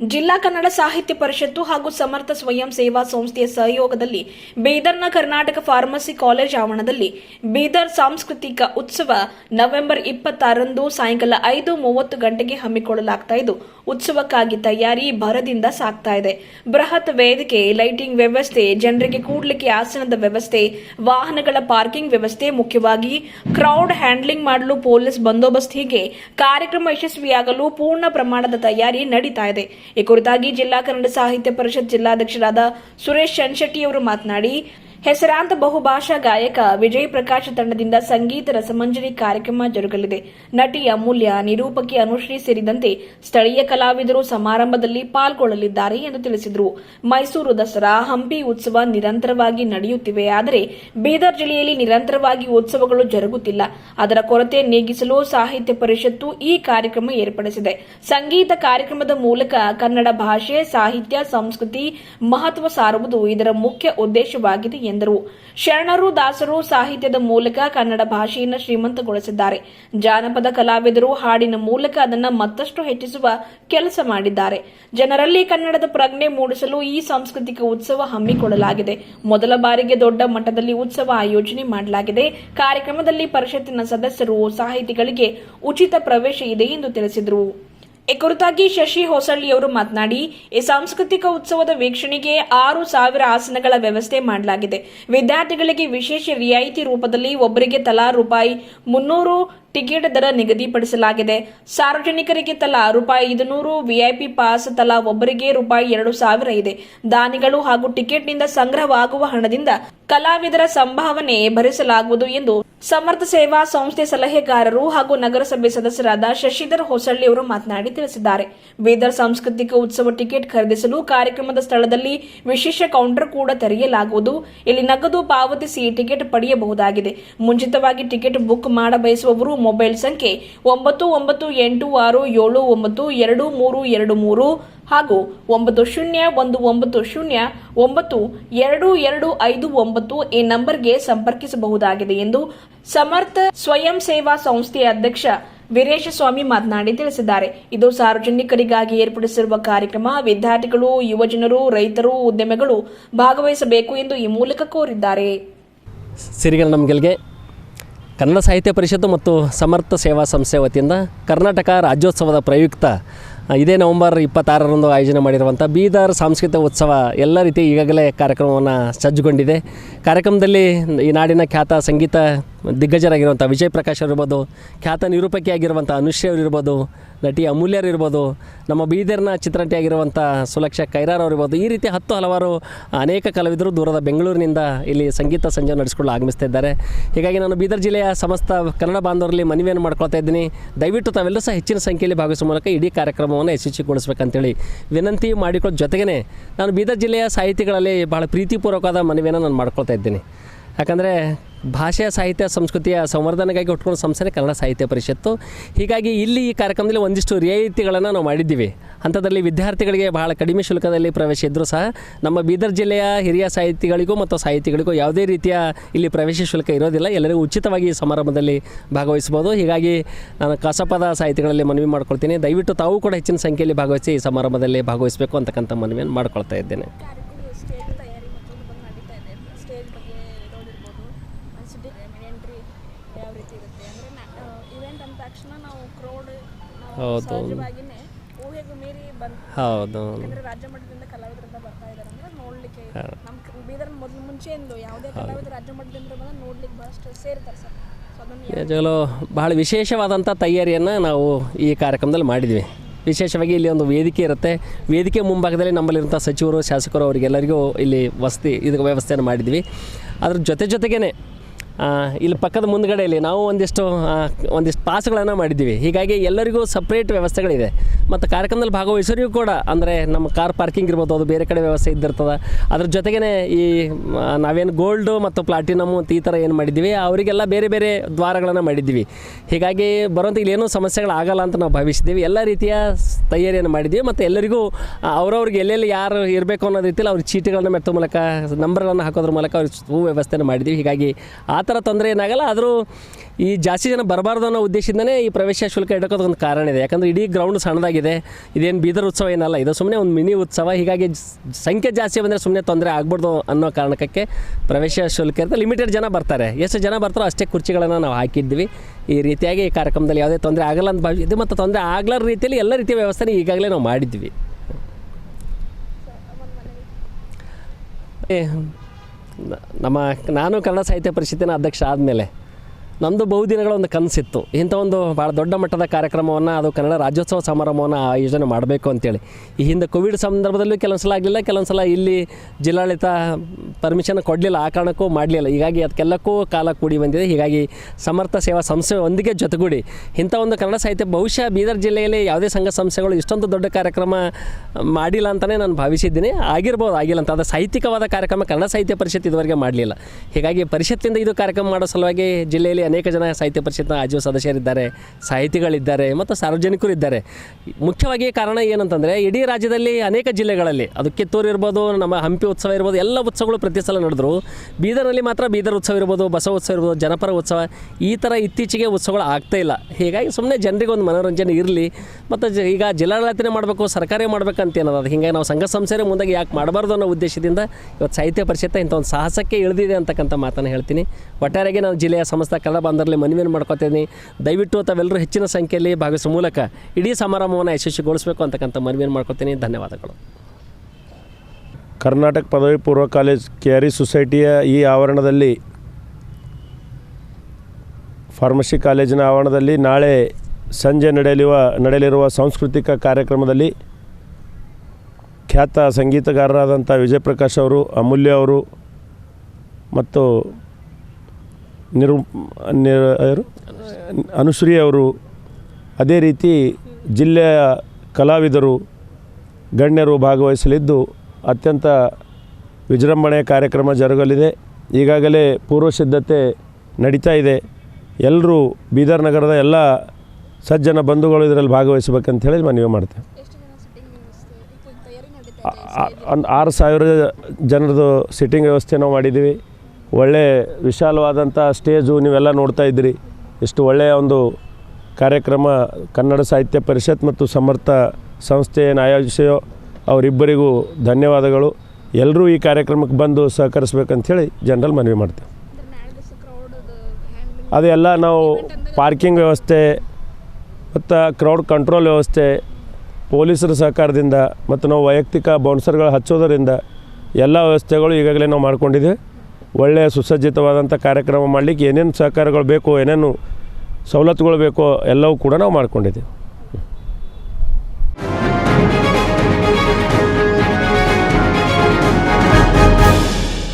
ಜಿಲ್ಲಾ ಕನ್ನಡ ಸಾಹಿತ್ಯ ಪರಿಷತ್ತು ಹಾಗೂ ಸಮರ್ಥ ಸ್ವಯಂ ಸೇವಾ ಸಂಸ್ಥೆಯ ಸಹಯೋಗದಲ್ಲಿ ಬೀದರ್ನ ಕರ್ನಾಟಕ ಫಾರ್ಮಸಿ ಕಾಲೇಜ್ ಆವರಣದಲ್ಲಿ ಬೀದರ್ ಸಾಂಸ್ಕೃತಿಕ ಉತ್ಸವ ನವೆಂಬರ್ ಇಪ್ಪತ್ತಾರರಂದು ಸಾಯಂಕಾಲ ಐದು ಮೂವತ್ತು ಗಂಟೆಗೆ ಹಮ್ಮಿಕೊಳ್ಳಲಾಗ್ತಾ ಇದ್ದು ಉತ್ಸವಕ್ಕಾಗಿ ತಯಾರಿ ಭರದಿಂದ ಸಾಗ್ತಾ ಇದೆ. ಬೃಹತ್ ವೇದಿಕೆ, ಲೈಟಿಂಗ್ ವ್ಯವಸ್ಥೆ, ಜನರಿಗೆ ಕೂಡ್ಲಿಕ್ಕೆ ಆಸನದ ವ್ಯವಸ್ಥೆ, ವಾಹನಗಳ ಪಾರ್ಕಿಂಗ್ ವ್ಯವಸ್ಥೆ ಮುಖ್ಯವಾಗಿ. ಕ್ರೌಡ್ ಹ್ಯಾಂಡ್ಲಿಂಗ್ ಮಾಡಲು ಪೊಲೀಸ್ ಬಂದೋಬಸ್ತ್ ಹೀಗೆ ಕಾರ್ಯಕ್ರಮ ಯಶಸ್ವಿಯಾಗಲು ಪೂರ್ಣ ಪ್ರಮಾಣದ ತಯಾರಿ ನಡೀತಾ ಇದೆ. ಈ ಕುರಿತಾಗಿ ಜಿಲ್ಲಾ ಕನ್ನಡ ಸಾಹಿತ್ಯ ಪರಿಷತ್ ಜಿಲ್ಲಾಧ್ಯಕ್ಷರಾದ ಸುರೇಶ್ ಚನ್ಶೆಟ್ಟಿ ಅವರು ಮಾತನಾಡಿ ಹೆಸರಾಂತ ಬಹುಭಾಷಾ ಗಾಯಕ ವಿಜಯ್ ಪ್ರಕಾಶ್ ತಂಡದಿಂದ ಸಂಗೀತ ರಸಮಂಜರಿ ಕಾರ್ಯಕ್ರಮ ಜರುಗಲಿದೆ. ನಟಿ ಅಮೂಲ್ಯ, ನಿರೂಪಕಿ ಅನುಶ್ರೀ ಸೇರಿದಂತೆ ಸ್ಥಳೀಯ ಕಲಾವಿದರು ಸಮಾರಂಭದಲ್ಲಿ ಪಾಲ್ಗೊಳ್ಳಲಿದ್ದಾರೆ ಎಂದು ತಿಳಿಸಿದರು. ಮೈಸೂರು ದಸರಾ, ಹಂಪಿ ಉತ್ಸವ ನಿರಂತರವಾಗಿ ನಡೆಯುತ್ತಿವೆ. ಆದರೆ ಬೀದರ್ ಜಿಲ್ಲೆಯಲ್ಲಿ ನಿರಂತರವಾಗಿ ಉತ್ಸವಗಳು ಜರುಗುತ್ತಿಲ್ಲ. ಅದರ ಕೊರತೆ ನೀಗಿಸಲು ಸಾಹಿತ್ಯ ಪರಿಷತ್ತು ಈ ಕಾರ್ಯಕ್ರಮ ಏರ್ಪಡಿಸಿದೆ. ಸಂಗೀತ ಕಾರ್ಯಕ್ರಮದ ಮೂಲಕ ಕನ್ನಡ ಭಾಷೆ, ಸಾಹಿತ್ಯ, ಸಂಸ್ಕೃತಿ ಮಹತ್ವ ಸಾರುವುದು ಇದರ ಮುಖ್ಯ ಉದ್ದೇಶವಾಗಿದೆ ಎಂದರು. ಶರಣರು, ದಾಸರು ಸಾಹಿತ್ಯದ ಮೂಲಕ ಕನ್ನಡ ಭಾಷೆಯನ್ನು ಶ್ರೀಮಂತಗೊಳಿಸಿದ್ದಾರೆ. ಜಾನಪದ ಕಲಾವಿದರು ಹಾಡಿನ ಮೂಲಕ ಅದನ್ನು ಮತ್ತಷ್ಟು ಹೆಚ್ಚಿಸುವ ಕೆಲಸ ಮಾಡಿದ್ದಾರೆ. ಜನರಲ್ಲಿ ಕನ್ನಡದ ಪ್ರಜ್ಞೆ ಮೂಡಿಸಲು ಈ ಸಾಂಸ್ಕೃತಿಕ ಉತ್ಸವ ಹಮ್ಮಿಕೊಳ್ಳಲಾಗಿದೆ. ಮೊದಲ ಬಾರಿಗೆ ದೊಡ್ಡ ಮಟ್ಟದಲ್ಲಿ ಉತ್ಸವ ಆಯೋಜನೆ ಮಾಡಲಾಗಿದೆ. ಕಾರ್ಯಕ್ರಮದಲ್ಲಿ ಪರಿಷತ್ತಿನ ಸದಸ್ಯರು, ಸಾಹಿತಿಗಳಿಗೆ ಉಚಿತ ಪ್ರವೇಶ ಇದೆ ಎಂದು ತಿಳಿಸಿದರು. ಈ ಕುರಿತಾಗಿ ಶಶಿ ಹೊಸಳ್ಳಿಯವರು ಮಾತನಾಡಿ, ಈ ಸಾಂಸ್ಕೃತಿಕ ಉತ್ಸವದ ವೀಕ್ಷಣೆಗೆ ಆರು ಸಾವಿರ ಆಸನಗಳ ವ್ಯವಸ್ಥೆ ಮಾಡಲಾಗಿದೆ. ವಿದ್ಯಾರ್ಥಿಗಳಿಗೆ ವಿಶೇಷ ರಿಯಾಯಿತಿ ರೂಪದಲ್ಲಿ ಒಬ್ಬರಿಗೆ ತಲಾ ರೂಪಾಯಿ ಮುನ್ನೂರು ಟಿಕೆಟ್ ದರ ನಿಗದಿಪಡಿಸಲಾಗಿದೆ. ಸಾರ್ವಜನಿಕರಿಗೆ ತಲಾ ರೂಪಾಯಿ ಐದುನೂರು ವಿಐಪಿ ಪಾಸ್ ತಲಾ ಒಬ್ಬರಿಗೆ ರೂಪಾಯಿ ಎರಡು ಸಾವಿರ ಇದೆ. ದಾನಿಗಳು ಹಾಗೂ ಟಿಕೆಟ್ನಿಂದ ಸಂಗ್ರಹವಾಗುವ ಹಣದಿಂದ ಕಲಾವಿದರ ಸಂಭಾವನೆ ಭರಿಸಲಾಗುವುದು ಎಂದು ಸಮರ್ಥ ಸೇವಾ ಸಂಸ್ಥೆ ಸಲಹೆಗಾರರು ಹಾಗೂ ನಗರಸಭೆ ಸದಸ್ಯರಾದ ಶಶಿಧರ್ ಹೊಸಳ್ಳಿ ಅವರು ಮಾತನಾಡಿ ತಿಳಿಸಿದ್ದಾರೆ. ಬೀದರ್ ಸಾಂಸ್ಕೃತಿಕ ಉತ್ಸವ ಟಿಕೆಟ್ ಖರೀದಿಸಲು ಕಾರ್ಯಕ್ರಮದ ಸ್ಥಳದಲ್ಲಿ ವಿಶೇಷ ಕೌಂಟರ್ ಕೂಡ ತೆರೆಯಲಾಗುವುದು. ಇಲ್ಲಿ ನಗದು ಪಾವತಿಸಿ ಟಿಕೆಟ್ ಪಡೆಯಬಹುದಾಗಿದೆ. ಮುಂಚಿತವಾಗಿ ಟಿಕೆಟ್ ಬುಕ್ ಮಾಡಬಯಸುವವರು ಮೊಬೈಲ್ ಸಂಖ್ಯೆ ಒಂಬತ್ತು ಒಂಬತ್ತು ಎಂಟು ಆರು ಏಳು ಒಂಬತ್ತು ಎರಡು ಮೂರು ಎರಡು ಮೂರು ಹಾಗೂ ಒಂಬತ್ತು ಶೂನ್ಯ ಒಂದು ಒಂಬತ್ತು ಶೂನ್ಯ ಒಂಬತ್ತು ಎರಡು ಎರಡು ಐದು ಒಂಬತ್ತು ಈ ನಂಬರ್ಗೆ ಸಂಪರ್ಕಿಸಬಹುದಾಗಿದೆ ಎಂದು ಸಮರ್ಥ ಸ್ವಯಂ ಸೇವಾ ಸಂಸ್ಥೆಯ ಅಧ್ಯಕ್ಷ ವೀರೇಶ ಸ್ವಾಮಿ ಮಾತನಾಡಿ ತಿಳಿಸಿದ್ದಾರೆ. ಇದು ಸಾರ್ವಜನಿಕರಿಗಾಗಿ ಏರ್ಪಡಿಸಿರುವ ಕಾರ್ಯಕ್ರಮ. ವಿದ್ಯಾರ್ಥಿಗಳು, ಯುವಜನರು, ರೈತರು, ಉದ್ಯಮಿಗಳು ಭಾಗವಹಿಸಬೇಕು ಎಂದು ಈ ಮೂಲಕ ಕೋರಿದ್ದಾರೆ. ಸಿರಿಗಲ್ ನಮ್ಗೆಲ್ಗೆ ಕನ್ನಡ ಸಾಹಿತ್ಯ ಪರಿಷತ್ತು ಮತ್ತು ಸಮರ್ಥ ಸೇವಾ ಸಂಸ್ಥೆ ವತಿಯಿಂದ ಕರ್ನಾಟಕ ರಾಜ್ಯೋತ್ಸವದ ಪ್ರಯುಕ್ತ ಇದೇ ನವೆಂಬರ್ ಇಪ್ಪತ್ತಾರರಂದು ಆಯೋಜನೆ ಮಾಡಿರುವಂಥ ಬೀದರ್ ಸಾಂಸ್ಕೃತಿಕ ಉತ್ಸವ ಎಲ್ಲ ರೀತಿ ಈಗಾಗಲೇ ಕಾರ್ಯಕ್ರಮವನ್ನು ಸಜ್ಜುಗೊಂಡಿದೆ. ಕಾರ್ಯಕ್ರಮದಲ್ಲಿ ಈ ನಾಡಿನ ಖ್ಯಾತ ಸಂಗೀತ ದಿಗ್ಗಜರಾಗಿರುವಂಥ ವಿಜಯ್ ಪ್ರಕಾಶ್ ಅವರಿರ್ಬೋದು, ಖ್ಯಾತ ನಿರೂಪಕಿಯಾಗಿರುವಂಥ ಅನುಶ್ರೀ ಅವರಿರ್ಬೋದು ನಟಿ ಅಮೂಲ್ಯರು ಇರ್ಬೋದು, ನಮ್ಮ ಬೀದರ್ನ ಚಿತ್ರನಟಿಯಾಗಿರುವಂಥ ಸುಲಕ್ಷ ಕೈರಾರ್ ಅವರಿರ್ಬೋದು, ಈ ರೀತಿ ಹತ್ತು ಹಲವಾರು ಅನೇಕ ಕಲಾವಿದರು ದೂರದ ಬೆಂಗಳೂರಿನಿಂದ ಇಲ್ಲಿ ಸಂಗೀತ ಸಂಜೆ ನಡೆಸ್ಕೊಳ್ಳಲು ಆಗಮಿಸ್ತಾ ಇದ್ದಾರೆ ಹೀಗಾಗಿ ನಾನು ಬೀದರ್ ಜಿಲ್ಲೆಯ ಸಮಸ್ತ ಕನ್ನಡ ಬಾಂಧವರಲ್ಲಿ ಮನವಿಯನ್ನು ಮಾಡ್ಕೊಳ್ತಾ ಇದ್ದೀನಿ. ದಯವಿಟ್ಟು ತಾವೆಲ್ಲರೂ ಸಹ ಹೆಚ್ಚಿನ ಸಂಖ್ಯೆಯಲ್ಲಿ ಭಾಗವಹಿಸುವ ಮೂಲಕ ಇಡೀ ಕಾರ್ಯಕ್ರಮವನ್ನು ಯಶಸ್ವಿಗೊಳಿಸಬೇಕಂತೇಳಿ ವಿನಂತಿ ಮಾಡಿಕೊಳ್ಳೋ ಜೊತೆಗೇ ನಾನು ಬೀದರ್ ಜಿಲ್ಲೆಯ ಸಾಹಿತಿಗಳಲ್ಲಿ ಭಾಳ ಪ್ರೀತಿಪೂರ್ವಕವಾದ ಮನವಿಯನ್ನು ನಾನು ಮಾಡ್ಕೊಳ್ತಾ ಇದ್ದೀನಿ. ಯಾಕಂದರೆ ಭಾಷೆಯ ಸಾಹಿತ್ಯ, ಸಂಸ್ಕೃತಿಯ ಸಂವರ್ಧನೆಗಾಗಿ ಹುಟ್ಕೊಂಡು ಸಂಸ್ಥೆ ಕನ್ನಡ ಸಾಹಿತ್ಯ ಪರಿಷತ್ತು. ಹೀಗಾಗಿ ಇಲ್ಲಿ ಈ ಕಾರ್ಯಕ್ರಮದಲ್ಲಿ ಒಂದಿಷ್ಟು ರಿಯಾಯಿತಿಗಳನ್ನು ನಾವು ಮಾಡಿದ್ದೀವಿ. ಅಂಥದ್ರಲ್ಲಿ ವಿದ್ಯಾರ್ಥಿಗಳಿಗೆ ಬಹಳ ಕಡಿಮೆ ಶುಲ್ಕದಲ್ಲಿ ಪ್ರವೇಶ ಇದ್ದರೂ ಸಹ ನಮ್ಮ ಬೀದರ್ ಜಿಲ್ಲೆಯ ಹಿರಿಯ ಸಾಹಿತಿಗಳಿಗೂ ಮತ್ತು ಸಾಹಿತಿಗಳಿಗೂ ಯಾವುದೇ ರೀತಿಯ ಇಲ್ಲಿ ಪ್ರವೇಶ ಶುಲ್ಕ ಇರೋದಿಲ್ಲ. ಎಲ್ಲರಿಗೂ ಉಚಿತವಾಗಿ ಈ ಸಮಾರಂಭದಲ್ಲಿ ಭಾಗವಹಿಸ್ಬೋದು ಹೀಗಾಗಿ ನಾನು ಕಸಪದ ಸಾಹಿತಿಗಳಲ್ಲಿ ಮನವಿ ಮಾಡ್ಕೊಳ್ತೀನಿ. ದಯವಿಟ್ಟು ತಾವು ಕೂಡ ಹೆಚ್ಚಿನ ಸಂಖ್ಯೆಯಲ್ಲಿ ಭಾಗವಹಿಸಿ ಈ ಸಮಾರಂಭದಲ್ಲಿ ಭಾಗವಹಿಸಬೇಕು ಅಂತಕ್ಕಂಥ ಮನವಿಯನ್ನು ಮಾಡ್ಕೊಳ್ತಾ ಇದ್ದೇನೆ. ತಕ್ಷಣ ನಾವು ಕ್ರೌಡ್ ಹೌದು. ಊಹೆಗೂ ಮೀರಿ ಬಂದು ಹೌದು. ಯಾಕಂದರೆ ರಾಜ್ಯ ಮಟ್ಟದಿಂದ ಕಲಾವಿದರಿಂದ ಬರ್ತಾ ಇದ್ದಾರೆ ಅಂದ್ರೆ ನೋಡಲಿಕ್ಕೆ ನಮ್ಮ ಬೀದರ್ ಮೊದಲು ಮುಂಚೆಯಿಂದ ಯಾವುದೇ ಕಲಾವಿದ ರಾಜ್ಯ ಮಟ್ಟದಿಂದ ಬಂದ್ರೆ ನೋಡ್ಲಿಕ್ಕೆ ಬಹಳಷ್ಟು ಸೇರ್ತಾರೆ ಸರ್. ನಿಜಗಳು ಬಹಳ ವಿಶೇಷವಾದಂಥ ತಯಾರಿಯನ್ನು ನಾವು ಈ ಕಾರ್ಯಕ್ರಮದಲ್ಲಿ ಮಾಡಿದ್ವಿ. ವಿಶೇಷವಾಗಿ ಇಲ್ಲಿ ಒಂದು ವೇದಿಕೆ ಇರುತ್ತೆ. ವೇದಿಕೆ ಮುಂಭಾಗದಲ್ಲಿ ನಮ್ಮಲ್ಲಿರುವಂಥ ಸಚಿವರು ಶಾಸಕರು ಅವರಿಗೆಲ್ಲರಿಗೂ ಇಲ್ಲಿ ವಸತಿ ಇದು ವ್ಯವಸ್ಥೆಯನ್ನು ಮಾಡಿದ್ವಿ. ಅದ್ರ ಜೊತೆ ಜೊತೆಗೇ ಇಲ್ಲಿ ಪಕ್ಕದ ಮುಂದ್ಗಡೆಯಲ್ಲಿ ನಾವು ಒಂದಿಷ್ಟು ಒಂದಿಷ್ಟು ಪಾಸ್ಗಳನ್ನು ಮಾಡಿದ್ದೀವಿ. ಹೀಗಾಗಿ ಎಲ್ಲರಿಗೂ ಸಪ್ರೇಟ್ ವ್ಯವಸ್ಥೆಗಳಿದೆ. ಮತ್ತು ಕಾರ್ಯಕ್ರಮದಲ್ಲಿ ಭಾಗವಹಿಸೋರಿಗೂ ಕೂಡ, ಅಂದರೆ ನಮ್ಮ ಕಾರ್ ಪಾರ್ಕಿಂಗ್ ಇರ್ಬೋದು, ಅದು ಬೇರೆ ಕಡೆ ವ್ಯವಸ್ಥೆ ಇದ್ದಿರ್ತದೆ. ಅದ್ರ ಜೊತೆಗೇ ಈ ನಾವೇನು ಗೋಲ್ಡು ಮತ್ತು ಪ್ಲಾಟಿನಮು ಅಂತ ಈ ಥರ ಏನು ಮಾಡಿದ್ದೀವಿ. ಅವರಿಗೆಲ್ಲ ಬೇರೆ ಬೇರೆ ದ್ವಾರಗಳನ್ನು ಮಾಡಿದ್ದೀವಿ. ಹೀಗಾಗಿ ಬರೋಂಥ ಏನೂ ಸಮಸ್ಯೆಗಳಾಗಲ್ಲ ಅಂತ ನಾವು ಭಾವಿಸಿದ್ದೀವಿ. ಎಲ್ಲ ರೀತಿಯ ತಯಾರಿಯನ್ನು ಮಾಡಿದ್ದೀವಿ. ಮತ್ತು ಎಲ್ಲರಿಗೂ ಅವ್ರವ್ರಿಗೆ ಎಲ್ಲೆಲ್ಲಿ ಯಾರು ಇರಬೇಕು ಅನ್ನೋ ರೀತಿಯಲ್ಲಿ ಅವ್ರ ಚೀಟಿಗಳನ್ನು ಮೆತ್ತೋ ಮೂಲಕ ನಂಬರ್ಗಳನ್ನು ಹಾಕೋದ್ರ ಮೂಲಕ ಅವ್ರಿಗೆ ಸುವ್ಯವಸ್ಥೆಯನ್ನು ಮಾಡಿದ್ದೀವಿ. ಹೀಗಾಗಿ ಆ ಥರ ತೊಂದರೆ ಏನಾಗಲ್ಲ. ಆದರೂ ಈ ಜಾಸ್ತಿ ಜನ ಬರಬಾರ್ದು ಅನ್ನೋ ಉದ್ದೇಶದಿಂದನೇ ಈ ಪ್ರವೇಶ ಶುಲ್ಕ ಇಡೋಕೋದು ಒಂದು ಕಾರಣ ಇದೆ. ಯಾಕಂದರೆ ಇಡೀ ಗ್ರೌಂಡ್ ಸಣ್ಣದಾಗಿದೆ. ಇದೇನು ಬೀದರ್ ಉತ್ಸವ ಏನಲ್ಲ, ಇದು ಸುಮ್ಮನೆ ಒಂದು ಮಿನಿ ಉತ್ಸವ. ಹೀಗಾಗಿ ಸಂಖ್ಯೆ ಜಾಸ್ತಿ ಬಂದರೆ ಸುಮ್ಮನೆ ತೊಂದರೆ ಆಗ್ಬಾರ್ದು ಅನ್ನೋ ಕಾರಣಕ್ಕೆ ಪ್ರವೇಶ ಶುಲ್ಕ ಇರುತ್ತೆ. ಲಿಮಿಟೆಡ್ ಜನ ಬರ್ತಾರೆ. ಎಷ್ಟು ಜನ ಬರ್ತಾರೋ ಅಷ್ಟೇ ಕುರ್ಚಿಗಳನ್ನು ನಾವು ಹಾಕಿದ್ವಿ ಈ ರೀತಿಯಾಗಿ ಈ ಕಾರ್ಯಕ್ರಮದಲ್ಲಿ ಯಾವುದೇ ತೊಂದರೆ ಆಗಲ್ಲ ಅಂತ ಭಾವಿಸಿದ್ವಿ ಮತ್ತು ತೊಂದರೆ ಆಗಲಾರ ರೀತಿಯಲ್ಲಿ ಎಲ್ಲ ರೀತಿಯ ವ್ಯವಸ್ಥೆ ಈಗಾಗಲೇ ನಾವು ಮಾಡಿದ್ವಿ. ನಮ್ಮ ನಾನು ಕನ್ನಡ ಸಾಹಿತ್ಯ ಪರಿಷತ್ತಿನ ಅಧ್ಯಕ್ಷ ಆದಮೇಲೆ ನಮ್ಮದು ಬಹುದಿನಗಳ ಒಂದು ಕನಸಿತ್ತು. ಇಂಥ ಒಂದು ಭಾಳ ದೊಡ್ಡ ಮಟ್ಟದ ಕಾರ್ಯಕ್ರಮವನ್ನು ಅದು ಕನ್ನಡ ರಾಜ್ಯೋತ್ಸವ ಸಮಾರಂಭವನ್ನು ಆಯೋಜನೆ ಮಾಡಬೇಕು ಅಂತೇಳಿ. ಈ ಹಿಂದೆ ಕೋವಿಡ್ ಸಂದರ್ಭದಲ್ಲೂ ಕೆಲವೊಂದು ಸಲ ಆಗಲಿಲ್ಲ ಕೆಲವೊಂದು ಸಲ ಇಲ್ಲಿ ಜಿಲ್ಲಾಡಳಿತ ಪರ್ಮಿಷನ್ ಕೊಡಲಿಲ್ಲ. ಆ ಕಾರಣಕ್ಕೂ ಮಾಡಲಿಲ್ಲ. ಹೀಗಾಗಿ ಅದಕ್ಕೆಲ್ಲಕ್ಕೂ ಕಾಲ ಕೂಡಿ ಬಂದಿದೆ. ಹೀಗಾಗಿ ಸಮರ್ಥ ಸೇವಾ ಸಂಸ್ಥೆ ಒಂದಿಗೆ ಜೊತೆಗೂಡಿ ಇಂಥ ಒಂದು ಕನ್ನಡ ಸಾಹಿತ್ಯ ಬಹುಶಃ ಬೀದರ್ ಜಿಲ್ಲೆಯಲ್ಲಿ ಯಾವುದೇ ಸಂಘ ಸಂಸ್ಥೆಗಳು ಇಷ್ಟೊಂದು ದೊಡ್ಡ ಕಾರ್ಯಕ್ರಮ ಮಾಡಿಲ್ಲ ಅಂತಲೇ ನಾನು ಭಾವಿಸಿದ್ದೀನಿ. ಆಗಿರ್ಬೋದು, ಆಗಿಲ್ಲ ಅಂತ. ಅದು ಸಾಹಿತ್ಯಿಕವಾದ ಕಾರ್ಯಕ್ರಮ ಕನ್ನಡ ಸಾಹಿತ್ಯ ಪರಿಷತ್ ಇದುವರೆಗೆ ಮಾಡಲಿಲ್ಲ. ಹೀಗಾಗಿ ಪರಿಷತ್ತಿಂದ ಇದು ಕಾರ್ಯಕ್ರಮ ಮಾಡೋ ಸಲುವಾಗಿ ಜಿಲ್ಲೆಯಲ್ಲಿ ಅನೇಕ ಜನ ಸಾಹಿತ್ಯ ಪರಿಷತ್ನ ಆಜೀವ ಸದಸ್ಯರಿದ್ದಾರೆ, ಸಾಹಿತಿಗಳಿದ್ದಾರೆ, ಮತ್ತು ಸಾರ್ವಜನಿಕರು ಇದ್ದಾರೆ. ಮುಖ್ಯವಾಗಿ ಕಾರಣ ಏನಂತಂದರೆ, ಇಡೀ ರಾಜ್ಯದಲ್ಲಿ ಅನೇಕ ಜಿಲ್ಲೆಗಳಲ್ಲಿ ಅದು ಕಿತ್ತೂರು ಇರ್ಬೋದು, ನಮ್ಮ ಹಂಪಿ ಉತ್ಸವ ಇರ್ಬೋದು, ಎಲ್ಲ ಉತ್ಸವಗಳು ಪ್ರತಿ ಸಲ ನಡೆದ್ರು. ಬೀದರ್ನಲ್ಲಿ ಮಾತ್ರ ಬೀದರ್ ಉತ್ಸವ ಇರ್ಬೋದು, ಬಸವ ಉತ್ಸವ ಇರ್ಬೋದು, ಜನಪರ ಉತ್ಸವ, ಈ ಥರ ಇತ್ತೀಚೆಗೆ ಉತ್ಸವಗಳು ಆಗ್ತಾ ಇಲ್ಲ. ಹೀಗಾಗಿ ಸುಮ್ಮನೆ ಜನರಿಗೆ ಒಂದು ಮನೋರಂಜನೆ ಇರಲಿ, ಮತ್ತು ಜ- ಈಗ ಜಿಲ್ಲಾಡಳಿತನೇ ಮಾಡಬೇಕು ಸರ್ಕಾರೇ ಮಾಡ್ಬೇಕಂತ ಏನದ? ಹೀಗಾಗಿ ನಾವು ಸಂಘ ಸಂಸ್ಥೆ ಮುಂದಾಗಿ ಯಾಕೆ ಮಾಡಬಾರ್ದು ಅನ್ನೋ ಉದ್ದೇಶದಿಂದ ಇವತ್ತು ಸಾಹಿತ್ಯ ಪರಿಷತ್ತ ಇಂಥ ಒಂದು ಸಾಹಸಕ್ಕೆ ಇಳಿದಿದೆ ಅಂತಕ್ಕಂಥ ಮಾತನ್ನು ಹೇಳ್ತೀನಿ. ಒಟ್ಟಾರೆಗೆ ನಾನು ಜಿಲ್ಲೆಯ ಸಮಸ್ತ ಕನ್ನಡ ಬಾಂಧವರಲ್ಲಿ ಮನವಿಯನ್ನು ಮಾಡ್ಕೊತೀನಿ ದಯವಿಟ್ಟು ತಾವೆಲ್ಲರೂ ಹೆಚ್ಚಿನ ಸಂಖ್ಯೆಯಲ್ಲಿ ಭಾಗವಹಿಸುವ ಮೂಲಕ ಇಡೀ ಸಮಾರಂಭವನ್ನು ಯಶಸ್ವಿಗೊಳಿಸಬೇಕು ಅಂತಕ್ಕಂಥ ಮನವಿಯನ್ನು ಮಾಡ್ಕೊತೀನಿ ಧನ್ಯವಾದಗಳು. ಕರ್ನಾಟಕ ಪದವಿ ಪೂರ್ವ ಕಾಲೇಜ್ ಕೆ ಆರ್ ಸೊಸೈಟಿಯ ಈ ಆವರಣದಲ್ಲಿ ಫಾರ್ಮಸಿ ಕಾಲೇಜಿನ ಆವರಣದಲ್ಲಿ ನಾಳೆ ಸಂಜೆ ನಡೆಯಲಿರುವ ನಡೆಯಲಿರುವ ಸಾಂಸ್ಕೃತಿಕ ಕಾರ್ಯಕ್ರಮದಲ್ಲಿ ಖ್ಯಾತ ಸಂಗೀತಗಾರರಾದಂಥ ವಿಜಯಪ್ರಕಾಶ್ ಅವರು, ಅಮೂಲ್ಯ ಅವರು ಮತ್ತು ನಿರು ನಿರ್ ಯಾರು? ಅನುಶ್ರೀ ಅವರು ಅದೇ ರೀತಿ ಜಿಲ್ಲೆಯ ಕಲಾವಿದರು ಗಣ್ಯರು ಭಾಗವಹಿಸಲಿದ್ದು ಅತ್ಯಂತ ವಿಜೃಂಭಣೆ ಕಾರ್ಯಕ್ರಮ ಜರುಗಲಿದೆ. ಈಗಾಗಲೇ ಪೂರ್ವ ಸಿದ್ಧತೆ ನಡೀತಾ ಇದೆ. ಎಲ್ಲರೂ ಬೀದರ್ ನಗರದ ಎಲ್ಲ ಸಜ್ಜನ ಬಂಧುಗಳು ಇದರಲ್ಲಿ ಭಾಗವಹಿಸಬೇಕಂತ ಹೇಳಿ ಮನವಿ ಮಾಡ್ತೇವೆ ಆರು ಸಾವಿರ ಜನರದು ಸಿಟ್ಟಿಂಗ್ ವ್ಯವಸ್ಥೆ ನಾವು ಮಾಡಿದ್ದೀವಿ. ಒಳ್ಳೆ ವಿಶಾಲವಾದಂಥ ಸ್ಟೇಜು ನೀವೆಲ್ಲ ನೋಡ್ತಾ ಇದ್ದೀರಿ. ಎಷ್ಟು ಒಳ್ಳೆಯ ಒಂದು ಕಾರ್ಯಕ್ರಮ ಕನ್ನಡ ಸಾಹಿತ್ಯ ಪರಿಷತ್ ಮತ್ತು ಸಮರ್ಥ ಸಂಸ್ಥೆ ಏನು ಆಯೋಜಿಸೋ ಅವರಿಬ್ಬರಿಗೂ ಧನ್ಯವಾದಗಳು. ಎಲ್ಲರೂ ಈ ಕಾರ್ಯಕ್ರಮಕ್ಕೆ ಬಂದು ಸಹಕರಿಸ್ಬೇಕಂಥೇಳಿ ಜನರಲ್ ಮನವಿ ಮಾಡ್ತೇವೆ. ಅದೆಲ್ಲ ನಾವು ಪಾರ್ಕಿಂಗ್ ವ್ಯವಸ್ಥೆ ಮತ್ತು ಕ್ರೌಡ್ ಕಂಟ್ರೋಲ್ ವ್ಯವಸ್ಥೆ, ಪೊಲೀಸರ ಸಹಕಾರದಿಂದ ಮತ್ತು ನಾವು ವೈಯಕ್ತಿಕ ಬೌನ್ಸರ್ಗಳು ಹಚ್ಚೋದರಿಂದ ಎಲ್ಲ ವ್ಯವಸ್ಥೆಗಳು ಈಗಾಗಲೇ ನಾವು ಮಾಡ್ಕೊಂಡಿದ್ದೇವೆ. ಒಳ್ಳೆಯ ಸುಸಜ್ಜಿತವಾದಂಥ ಕಾರ್ಯಕ್ರಮ ಮಾಡಲಿಕ್ಕೆ ಏನೇನು ಸಹಕಾರಗಳು ಬೇಕೋ ಏನೇನು ಸವಲತ್ತುಗಳು ಬೇಕೋ ಎಲ್ಲವೂ ಕೂಡ ನಾವು ಮಾಡ್ಕೊಂಡಿದ್ದೇವೆ.